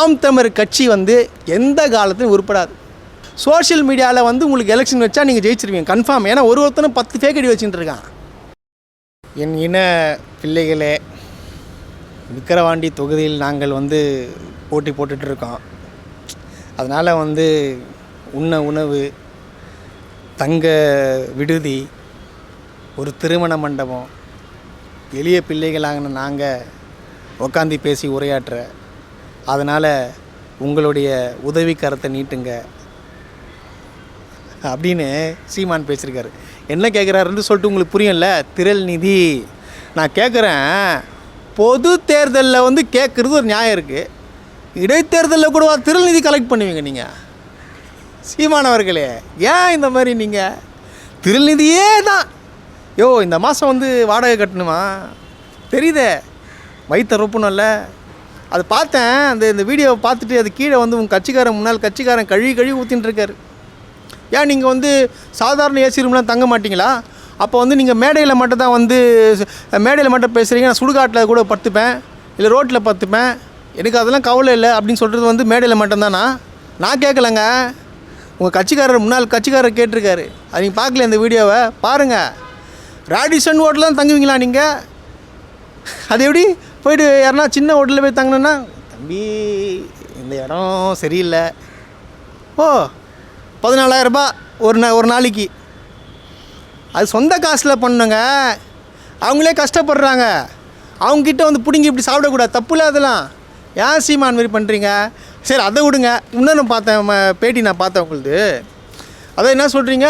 நாம் தமிழர் கட்சி வந்து எந்த காலத்திலும் உருப்படாது. சோஷியல் மீடியாவில் வந்து உங்களுக்கு எலெக்ஷன் வச்சா நீங்கள் ஜெயிச்சிருவீங்க கன்ஃபார்ம் ஏன்னா ஒரு ஒருத்தனும் பத்து ஃபேக் அடி வச்சுட்டு இருக்கான் என் இன பிள்ளைகளே விக்கிரவாண்டி தொகுதியில் நாங்கள் வந்து போட்டி போட்டுட்டு இருக்கோம். அதனால் வந்து உண்ண உணவு தங்க விடுதி ஒரு திருமண மண்டபம் எளிய பிள்ளைகளாகின நாங்கள் உக்காந்து பேசி உரையாற்ற அதனால் உங்களுடைய உதவி கரத்தை நீட்டுங்க. அப்படின்னு சீமான் பேசியிருக்காரு. என்ன கேட்குறாருன்னு சொல்லிட்டு உங்களுக்கு புரியும்ல திரள் நிதி. நான் கேட்குறேன் பொது தேர்தலில் வந்து கேட்குறது ஒரு நியாயம் இருக்குது இடைத்தேர்தலில் கூட திரள் நிதி கலெக்ட் பண்ணுவீங்க நீங்கள் சீமானவர்களே ஏன் இந்த மாதிரி நீங்கள் திருநிதியே தான். யோ இந்த மாதம் வந்து வாடகை கட்டணுமா? தெரியுதே. வயிற்ற ரொப்பணும்ல. அது பார்த்தேன் அந்த இந்த வீடியோவை பார்த்துட்டு அது கீழே வந்து உங்கள் கட்சிக்காரன் முன்னாள் கட்சிக்காரன் கழுவி கழுவி ஊற்றின்னு இருக்காரு ஏன் நீங்கள் வந்து சாதாரண ஏசி ரூம்லாம் தங்க மாட்டீங்களா? அப்போ வந்து நீங்கள் மேடையில் மட்டும் தான் வந்து மேடையில் மட்டும் பேசுகிறீங்க நான் சுடுகாட்டில் கூட பத்துப்பேன் இல்லை ரோட்டில் பத்துப்பேன் எனக்கு அதெல்லாம் கவலை இல்லை அப்படின்னு சொல்கிறது வந்து மேடையில் மட்டும்தானா? நான் கேட்கலங்க. உங்கள் கட்சிக்காரர் முன்னாள் கட்சிக்காரர் கேட்டிருக்காரு. அது நீங்கள் பார்க்கல இந்த வீடியோவை? பாருங்கள் ராடிசன் ஓட்டில் தான் தங்குவீங்களா நீங்கள் அது எப்படி? போயிட்டு யாருன்னா சின்ன ஹோட்டலில் போய் தங்கினேன்னா தம்பி இந்த இடம் சரியில்லை. ஓ பதினாலாயிரரூபா ஒரு நா ஒரு நாளைக்கு. அது சொந்த காசில் பண்ணுங்க. அவங்களே கஷ்டப்படுறாங்க. அவங்கக்கிட்ட வந்து பிடுங்கி இப்படி சாப்பிடக்கூடாது. தப்பு இல்லை அதெல்லாம். ஏன் சீமான் மாதிரி பண்ணுறீங்க சரி அதை விடுங்க. இன்னொன்று பார்த்தேன் பேட்டி நான் பார்த்தேன் உங்களுது. அதான் என்ன சொல்கிறீங்க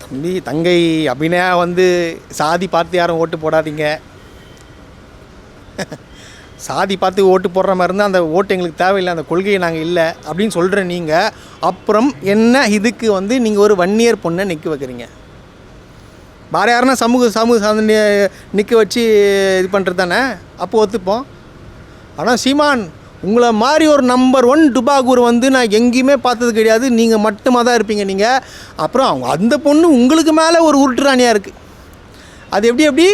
தம்பி தங்கை அப்படின்னா வந்து சாதி பார்த்து யாரும் ஓட்டு போடாதீங்க. சாதி பார்த்து ஓட்டு போடுற மாதிரி இருந்தால் அந்த ஓட்டு எங்களுக்கு தேவையில்லை அந்த கொள்கையை நாங்கள் இல்லை அப்படின்னு சொல்கிற நீங்கள் அப்புறம் என்ன இதுக்கு வந்து நீங்கள் ஒரு வன்னியர் பொண்ணை நிற்க வைக்கிறீங்க? வேறு யாருன்னா சமூக சமூக சார்ந்து நிற்க வச்சு இது பண்ணுறது தானே? அப்போ ஒத்துப்போம். ஆனால் சீமான் உங்களை மாதிரி ஒரு நம்பர் ஒன் டுபாகூர் வந்து நான் எங்கேயுமே பார்த்தது கிடையாது. நீங்கள் மட்டுமாக தான் இருப்பீங்க நீங்கள் அப்புறம் அவங்க அந்த பொண்ணு உங்களுக்கு மேலே ஒரு உருட்டுராணியாக இருக்குது அது எப்படி எப்படி?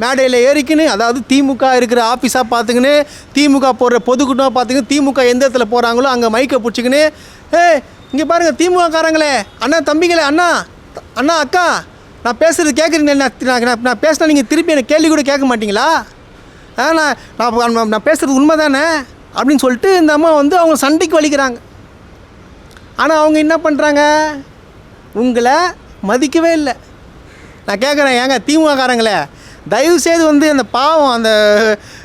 மேடையில் ஏறிக்கின்னு அதாவது திமுக இருக்கிற ஆஃபீஸாக பார்த்துக்கின்னு திமுக போடுற பொதுக்கூட்டமாக பார்த்துக்கின்னு திமுக எந்த இடத்துல போகிறாங்களோ அங்கே மைக்கை பிடிச்சிக்கின்னு ஏ இங்கே பாருங்கள் திமுக காரங்களே அண்ணா தம்பிங்களே அண்ணா அண்ணா அக்கா நான் பேசுகிறது கேட்குறீங்க நான் நான் நான் பேசினா நீங்கள் திருப்பி எனக்கு கேள்வி கூட கேட்க மாட்டிங்களா? ஆ நான் நான் நான் நான் பேசுகிறது உண்மை தானே அப்படின்னு சொல்லிட்டு இந்த அம்மா வந்து அவங்க சண்டைக்கு வலிக்கிறாங்க. ஆனால் அவங்க என்ன பண்ணுறாங்க உங்களை மதிக்கவே இல்லை. நான் கேட்குறேன் ஏங்க திமுககாரங்களே தயவு செய்து வந்து அந்த பாவம் அந்த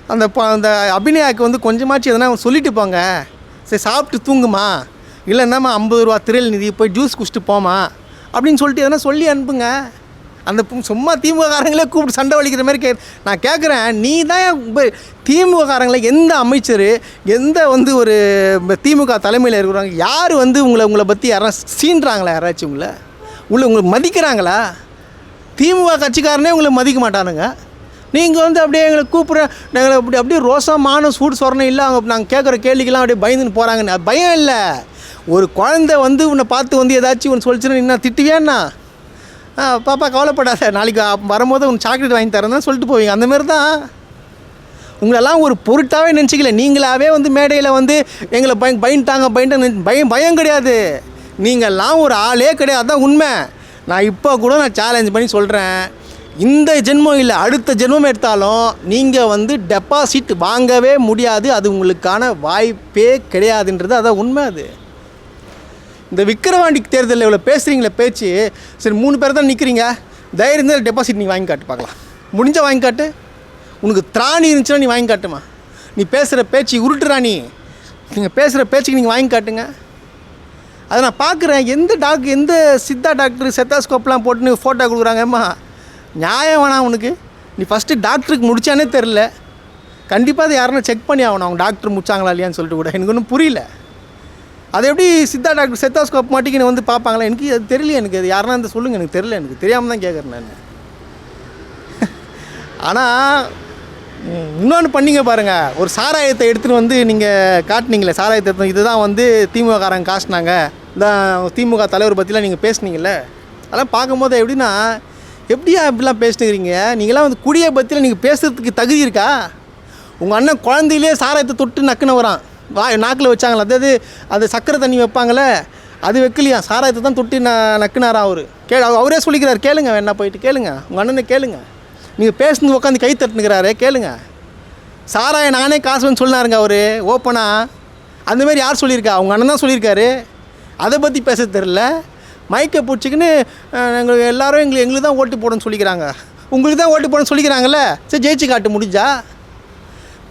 அந்த அந்த அபிநயாக்கு வந்து கொஞ்சமாச்சும் எதனா சொல்லிட்டு போங்க. சரி சாப்பிட்டு தூங்குமா? இல்லைன்னாம்மா ஐம்பது ரூபா திரையல் நிதி போய் ஜூஸ் குடிச்சிட்டு போமா அப்படின்னு சொல்லிட்டு எதனா சொல்லி அனுப்புங்க. அந்த சும்மா திமுககாரங்களே கூப்பிட்டு சண்டை வலிக்கிற மாதிரி கே நான் கேட்குறேன் நீ தான் திமுககாரங்களை எந்த அமைச்சர் எந்த வந்து ஒரு திமுக தலைமையில் இருக்கிறாங்க யார் வந்து உங்களை உங்களை பற்றி யாராவது சீன்றாங்களா யாராச்சும் உங்களை? உங்களை உங்களுக்கு மதிக்கிறாங்களா? திமுக கட்சிக்காரனே உங்களை மதிக்க மாட்டானுங்க. நீங்கள் வந்து அப்படியே எங்களை கூப்பிட்ற எங்களை அப்படி அப்படியே ரோசா மானம் சூடு சொரணம் இல்லை அவங்க நாங்கள் கேட்குற கேள்விக்கெல்லாம் அப்படியே பயந்துன்னு போகிறாங்கன்னு பயம் இல்லை. ஒரு குழந்தை வந்து உன்னை பார்த்து வந்து ஏதாச்சும் ஒன்று சொல்லிச்சுன்னா என்ன திட்டுவியாண்ணா ஆ பாப்பா கவலைப்படாத. நாளைக்கு வரும்போது உன் சாக்லேட் வாங்கி தரேன் சொல்லிட்டு போவீங்க. அந்த மாதிரி தான். உங்களெல்லாம் ஒரு பொருட்டாகவே நினச்சிக்கல. நீங்களாவே வந்து மேடையில் வந்து எங்களை பய பயன்ட்டாங்க பயன்ட்டு பயம் பயம் கிடையாது. நீங்கள்லாம் ஒரு ஆளே கிடையாது. தான் உண்மை. நான் இப்போ கூட நான் சேலஞ்ச் பண்ணி சொல்கிறேன் இந்த ஜென்மம் இல்லை அடுத்த ஜென்மம் எடுத்தாலும் நீங்கள் வந்து டெபாசிட் வாங்கவே முடியாது. அது உங்களுக்கான வாய்ப்பே கிடையாதுன்றது அதான் உண்மை அது. இந்த விக்கிரவாண்டி தேர்தலில் இவ்வளோ பேசுகிறீங்களே பேச்சு. சரி மூணு பேர் தான் நிற்கிறீங்க தைரியம் இருந்தால் டெபாசிட் நீ வாங்கி காட்டு பார்க்கலாம். முடிஞ்சால் வாங்கி காட்டு. உனக்கு திராணி இருந்துச்சுன்னா நீ வாங்கி காட்டுமா. நீ பேசுகிற பேச்சு உருட்டுறா நீ. நீங்கள் பேசுகிற பேச்சுக்கு நீங்கள் வாங்கி காட்டுங்க. அதை நான் பார்க்குறேன். எந்த டாக்டர் எந்த சித்தா டாக்டர் செத்தாஸ்கோப்லாம் போட்டுன்னு ஃபோட்டோ கொடுக்குறாங்கம்மா நியாயம் வேணாம் உனக்கு. நீ ஃபஸ்ட்டு டாக்டருக்கு முடிச்சானே தெரில கண்டிப்பாக அதை யாருன்னா செக் பண்ணி ஆகணும். அவங்க டாக்டர் முடிச்சாங்களா இல்லையான்னு சொல்லிட்டு கூட. எனக்கு ஒன்றும் புரியல. அது எப்படி சித்தா டாக்டர் செத்தாஸ்கோப் மாட்டிக்கின்னு வந்து பார்ப்பாங்களா? எனக்கு அது தெரியல எனக்கு. அது யாருன்னா அந்த சொல்லுங்கள் எனக்கு தெரியல. எனக்கு தெரியாமல் தான் கேட்குறேன் நான். ஆனால் இன்னொன்று பண்ணீங்க பாருங்கள் ஒரு சாராயத்தை எடுத்துகிட்டு வந்து நீங்கள் காட்டுனீங்களே சாராயத்தை எடுத்து இதுதான் வந்து திமுககாரங்க காசுனாங்க. இந்த திமுக தலைவர் பற்றிலாம் நீங்கள் பேசுனீங்கல்ல. அதெல்லாம் பார்க்கும்போது எப்படின்னா எப்படியா இப்படிலாம் பேசினுக்கிறீங்க நீங்களாம் வந்து குடியை பற்றிலாம் நீங்கள் பேசுகிறதுக்கு தகுதி இருக்கா? உங்கள் அண்ணன் குழந்தையிலே சாராயத்தை தொட்டு நக்குன்னு வரான் வாய் நாக்கில் வச்சாங்களா? அதாவது அது சக்கரை தண்ணி வைப்பாங்களே அது வைக்கலையா? சாராயத்தை தான் தொட்டி நான் நக்குனாரா அவர்? கே அவரே சொல்லிக்கிறார். கேளுங்க வேணா போயிட்டு கேளுங்க. உங்கள் அண்ணனை கேளுங்க. நீங்கள் பேசுனது உட்காந்து கை தட்டுனுக்கிறாரு கேளுங்க. சாராய நானே காசு சொன்னாருங்க அவர் ஓப்பனாக அந்தமாரி யார் சொல்லியிருக்கா? அவங்க அண்ணன் தான் சொல்லியிருக்காரு. அதை பற்றி பேச தெரில மைக்கை பிடிச்சிக்கின்னு எங்களுக்கு எல்லாரும் எங்களுக்கு எங்களுக்கு தான் ஓட்டு போடணும்னு சொல்லிக்கிறாங்க. உங்களுக்கு தான் ஓட்டு போடணும்னு சொல்லிக்கிறாங்கல்ல? சரி ஜெயிச்சு காட்டு முடிஞ்சா.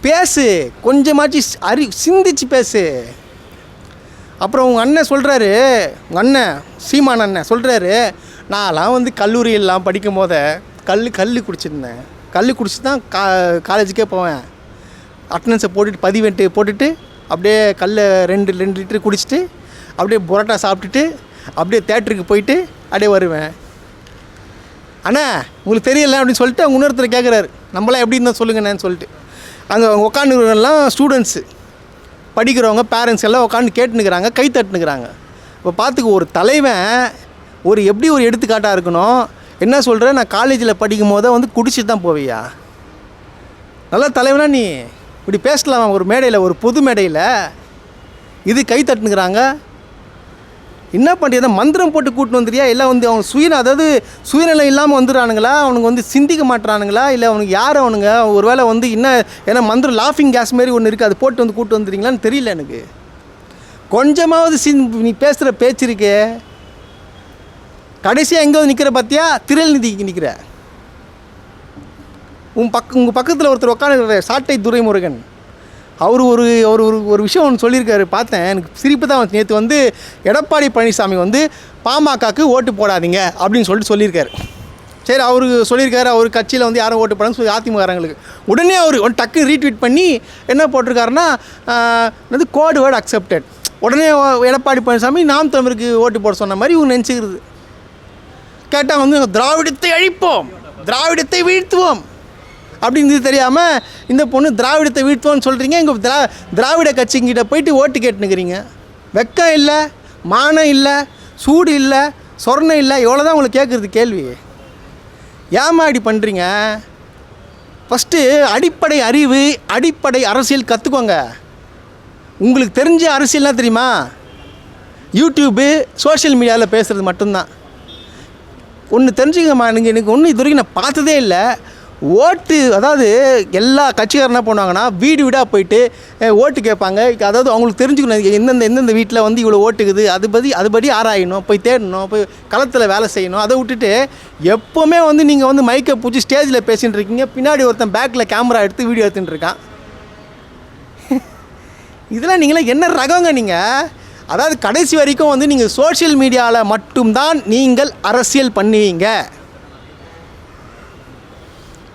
பேசு. கொஞ்சமாச்சு அறி சிந்திச்சு பேசு. அப்புறம் உங்கள் அண்ணன் சொல்கிறாரு உங்கள் அண்ணன் சீமான் அண்ணன் சொல்கிறாரு நான்லாம் வந்து கல்லூரியெல்லாம் படிக்கும் போதே கல் கல் குடிச்சிருந்தேன். கல் குடிச்சு தான் கா காலேஜுக்கே போவேன். அட்டனன்ஸை போட்டுட்டு பதிவெட்டு போட்டுட்டு அப்படியே கல்லை ரெண்டு ரெண்டு லிட்டரு குடிச்சிட்டு அப்படியே புரோட்டா சாப்பிட்டுட்டு அப்படியே தேட்டருக்கு போயிட்டு அப்படியே வருவேன். அண்ணா உங்களுக்கு தெரியல அப்படின்னு சொல்லிட்டு அவங்க இன்னொருத்தர் கேட்குறாரு நம்மளாம் எப்படி இருந்தால் சொல்லுங்கண்ணேன்னு சொல்லிட்டு. அங்கே அவங்க உட்காந்துலாம் ஸ்டூடெண்ட்ஸு படிக்கிறவங்க பேரண்ட்ஸ் எல்லாம் உட்காந்து கேட்டுனுக்குறாங்க கை தட்டுனுக்குறாங்க இப்போ பார்த்துக்க ஒரு தலைவன் ஒரு எப்படி ஒரு எடுத்துக்காட்டாக இருக்கணும்? என்ன சொல்கிற நான் காலேஜில் படிக்கும் போதே வந்து குடிச்சிட்டு தான் போவியா? நல்லா தலைவனா நீ. இப்படி பேசலாமா? ஒரு மேடையில் ஒரு பொது மேடையில். இது கை தட்டுனுக்குறாங்க. என்ன பண்ணுறது மந்திரம் போட்டு கூட்டின்னு வந்துறியா இல்லை வந்து அவன் சுய அதாவது சுயநலம் இல்லாமல் வந்துடுறானுங்களா? அவனுங்க வந்து சிந்திக்க மாட்டுறானுங்களா? இல்லை அவனுக்கு யார் அவனுங்க? ஒரு வேளை வந்து என்ன ஏன்னா மந்திரம் லாஃபிங் கேஸ் மாரி ஒன்று இருக்குது அது போட்டு வந்து கூட்டு வந்துடுறீங்களான்னு தெரியல எனக்கு. கொஞ்சமாவது சி நீ பேசுகிற பேச்சு இருக்கே. கடைசியாக எங்கே வந்து நிற்கிற பார்த்தியா திருநிதிக்கு நிற்கிற உன் பக் உங்கள் பக்கத்தில் ஒருத்தர் உட்காந்துருக்கிற சாட்டை துரைமுருகன். அவர் ஒரு அவர் ஒரு ஒரு விஷயம் ஒன்று சொல்லியிருக்காரு பார்த்தேன். எனக்கு சிரிப்பு தான் நேற்று வந்து எடப்பாடி பழனிசாமி வந்து பாமகக்கு ஓட்டு போடாதீங்க அப்படின்னு சொல்லிட்டு சொல்லியிருக்காரு. சரி அவருக்கு சொல்லியிருக்காரு அவர் கட்சியில் வந்து யாரும் ஓட்டு போடான்னு சொல்லி அதிமுககாரங்களுக்கு உடனே அவர் ஒன் டக்கு ரீட்வீட் பண்ணி என்ன போட்டிருக்காருன்னா வந்து கோடு வேர்டு அக்செப்டட் உடனே எடப்பாடி பழனிசாமி நாம் தமிழுக்கு ஓட்டு போட சொன்ன மாதிரி இவங்க நினச்சிக்கிறது. கேட்டால் வந்து திராவிடத்தை அழிப்போம் திராவிடத்தை வீழ்த்துவோம். அப்படின்னு தெரியாமல் இந்த பொண்ணு திராவிடத்தை வீழ்த்துவோம்னு சொல்கிறீங்க எங்கள் திரா திராவிட கட்சிங்கிட்ட போயிட்டு ஓட்டு கேட்டுனுக்கிறீங்க. வெக்கம் இல்லை மானம் இல்லை சூடு இல்லை சொர்ணம் இல்லை எவ்வளோ தான் உங்களுக்கு கேட்குறது கேள்வி. ஏமா இப்படி பண்ணுறீங்க ஃபஸ்ட்டு அடிப்படை அறிவு அடிப்படை அரசியல் கற்றுக்கோங்க உங்களுக்கு தெரிஞ்ச அரசியல்லாம் தெரியுமா? யூடியூப்பு சோஷியல் மீடியாவில் பேசுகிறது மட்டும்தான். ஒன்று தெரிஞ்சுக்கம்மா நீங்கள் எனக்கு ஒன்று இது வரைக்கும் நான் பார்த்ததே இல்லை. ஓட்டு அதாவது எல்லா கட்சிக்காரர் என்ன பண்ணுவாங்கன்னா வீடு வீடாக போயிட்டு ஓட்டு கேட்பாங்க. அதாவது அவங்களுக்கு தெரிஞ்சுக்கணும் எந்தெந்த எந்தெந்த வீட்டில் வந்து இவ்வளோ ஓட்டுக்குது அது படி அதுபடி ஆராயணும் போய் தேடணும் போய் களத்தில் வேலை செய்யணும். அதை விட்டுட்டு எப்போவுமே வந்து நீங்கள் வந்து மைக்கை பிடிச்சி ஸ்டேஜில் பேசிகிட்டு இருக்கீங்க. பின்னாடி ஒருத்தன் பேக்கில் கேமரா எடுத்து வீடியோ எடுத்துகிட்டு இருக்கான். இதெல்லாம் நீங்களாம் என்ன ரகங்க நீங்கள் அதாவது கடைசி வரைக்கும் வந்து நீங்கள் சோஷியல் மீடியாவில் மட்டும்தான் நீங்கள் அரசியல் பண்ணுவீங்க.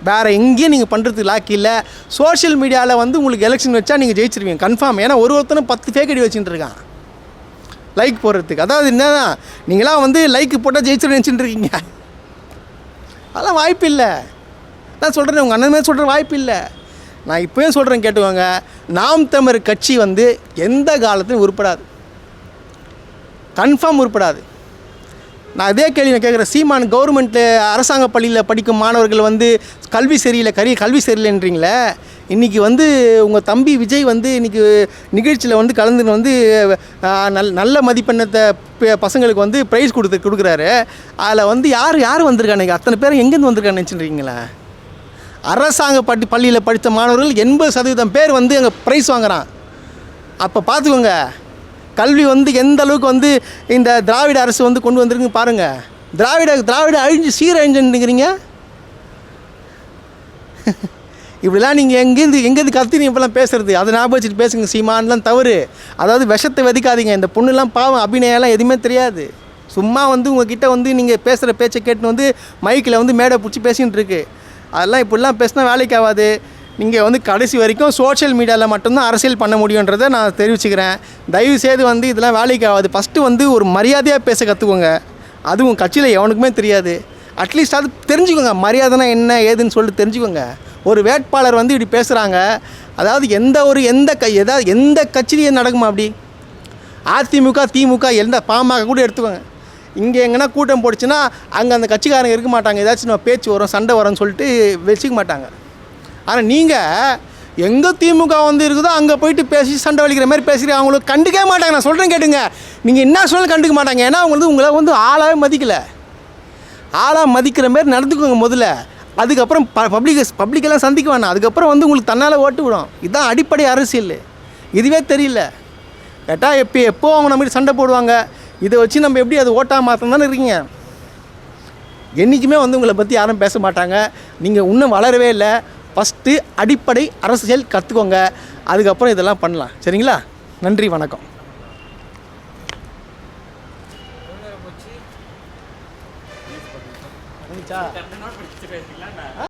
வேறு எங்கேயும் நீங்கள் பண்ணுறதுக்கு லாக்கி இல்லை. சோஷியல் மீடியாவில் வந்து உங்களுக்கு எலெக்ஷன் வச்சா நீங்கள் ஜெயிச்சிருவீங்க. கன்ஃபார்ம் ஏன்னா ஒரு ஒருத்தனும் பத்து ஃபேக் அடி வச்சுட்டு இருக்கான். லைக் போடுறதுக்கு. அதாவது என்னன்னா நீங்களாம் வந்து லைக் போட்டால் ஜெயிச்சிரு நினச்சிட்டு இருக்கீங்க. அதெல்லாம் வாய்ப்பு இல்லை. நான் சொல்கிறேன் உங்கள் அண்ணன் சொல்கிற வாய்ப்பு இல்லை. நான் இப்போயும் சொல்கிறேன் கேட்டுக்கோங்க. நாம் தமிழ் கட்சி வந்து எந்த காலத்திலும் உருப்படாது. கன்ஃபார்ம் உருப்படாது. நான் அதே கேள்வி நான் கேட்குறேன். சீமான் கவர்மெண்ட்டில் அரசாங்க பள்ளியில் படிக்கும் மாணவர்கள் வந்து கல்வி சரியில்லை கரி கல்வி சரியில்லைன்றீங்களே? இன்றைக்கி வந்து உங்கள் தம்பி விஜய் வந்து இன்றைக்கி நிகழ்ச்சியில் வந்து கலந்து வந்து நல் நல்ல மதிப்பெண்ணத்தை பசங்களுக்கு வந்து ப்ரைஸ் கொடுத்து கொடுக்குறாரு. அதில் வந்து யார் யார் வந்திருக்கானுங்க அத்தனை பேர் எங்கேருந்து வந்திருக்கான்னு நினச்சிட்டுருக்கீங்களா அரசாங்க பட்டி பள்ளியில் படித்த மாணவர்கள் எண்பது சதவீதம் பேர் வந்து அங்கே ப்ரைஸ் வாங்குகிறான் அப்போ பார்த்துக்கோங்க கல்வி வந்து எந்த அளவுக்கு வந்து இந்த திராவிட அரசு வந்து கொண்டு வந்திருக்கு பாருங்கள் திராவிட திராவிட அழிஞ்சு சீரழிஞ்சுங்கிறீங்க இப்படிலாம் நீங்கள் எங்கேருந்து எங்கேருந்து கத்தி இப்பெல்லாம் பேசுறது? அதை ஞாபகம் வச்சுட்டு பேசுங்க சீமான்லாம் தவறு. அதாவது விஷத்தை வெதிக்காதீங்க இந்த பொண்ணுலாம் பாவம் அபிநயம்லாம் எதுவுமே தெரியாது. சும்மா வந்து உங்ககிட்ட வந்து நீங்கள் பேசுகிற பேச்சை கேட்டுன்னு வந்து மைக்கில் வந்து மேடை பிடிச்சி பேசிகிட்டு இருக்கு அதெல்லாம் இப்படிலாம் பேசினா வேலைக்கு ஆகாது. நீங்கள் வந்து கடைசி வரைக்கும் சோஷியல் மீடியாவில் மட்டும்தான் அரசியல் பண்ண முடியுன்றதை நான் தெரிவிச்சுக்கிறேன். தயவு செய்து வந்து இதெல்லாம் வேலைக்கு ஆகாது ஃபஸ்ட்டு வந்து ஒரு மரியாதையாக பேச கற்றுக்கோங்க அதுவும் கட்சியில் எவனுக்குமே தெரியாது. அட்லீஸ்ட் அது தெரிஞ்சுக்கோங்க. மரியாதைனா என்ன ஏதுன்னு சொல்லிட்டு தெரிஞ்சுக்கோங்க. ஒரு வேட்பாளர் வந்து இப்படி பேசுகிறாங்க அதாவது எந்த ஒரு எந்த க எதாவது எந்த கட்சியிலையும் நடக்குமா அப்படி? அதிமுக திமுக எந்த பாமக கூட எடுத்துக்கோங்க. இங்கே எங்கன்னா கூட்டம் போடுச்சுன்னா அங்கே அந்த கட்சிக்காரங்க இருக்க மாட்டாங்க. ஏதாச்சும் நம்ம பேச்சு வரும் சண்டை வரும்னு சொல்லிட்டு வச்சுக்க மாட்டாங்க. ஆனால் நீங்கள் எங்கே திமுக வந்து இருக்குதோ அங்கே போயிட்டு பேசி சண்டை வலிக்கிற மாதிரி பேசுகிறீங்க அவங்களுக்கு கண்டுக்கவே மாட்டாங்க. நான் சொல்கிறேன் கேட்டுங்க. நீங்கள் என்ன சொன்னாலும் கண்டுக்க மாட்டாங்க. ஏன்னா அவங்க வந்து உங்களை வந்து ஆளாகவே மதிக்கலை. ஆளாக மதிக்கிற மாதிரி நடந்துக்கோங்க முதல்ல. அதுக்கப்புறம் ப பப்ளிக் பப்ளிக்கெல்லாம் சந்திக்க வேணாம். அதுக்கப்புறம் வந்து உங்களுக்கு தன்னால் ஓட்டு விடும். இதுதான் அடிப்படை அரசியல். இதுவே தெரியல. கேட்டால் எப்போ எப்போ அவங்க நம்ம சண்டை போடுவாங்க? இதை வச்சு நம்ம எப்படி அது ஓட்டாக மாற்றம் தானே இருக்கீங்க? என்றைக்குமே வந்து உங்களை பற்றி யாரும் பேச மாட்டாங்க. நீங்கள் இன்னும் வளரவே இல்லை. ஃபஸ்ட்டு அடிப்படை அரசியல் கற்றுக்கோங்க அதுக்கப்புறம் இதெல்லாம் பண்ணலாம். சரிங்களா? நன்றி வணக்கம்.